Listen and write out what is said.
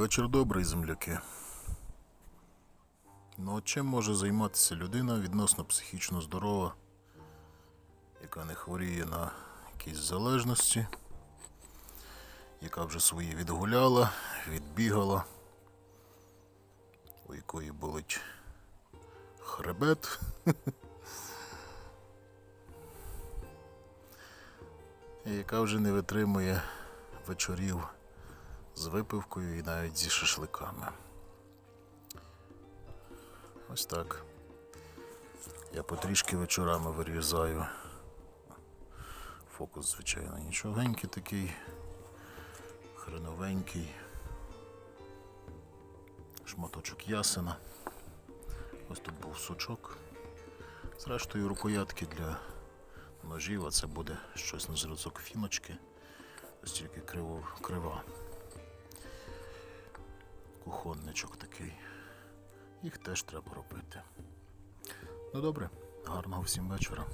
Вечір добрий, земляки. Ну, чим може займатися людина відносно психічно здорова, яка не хворіє на якісь залежності, яка вже свої відгуляла, відбігала, у якої болить хребет. І яка вже не витримує вечорів з випивкою і навіть зі шашликами. Ось так. Я потрішки вечорами вирізаю. Фокус, звичайно, нічогенький такий, хреновенький. Шматочок ясена. Ось тут був сучок. Зрештою, рукоятки для ножів, а це буде щось на зразок фіночки. Ось тільки криво, крива. Кухонничок такий. Їх теж треба робити. Ну добре, гарного всім вечора.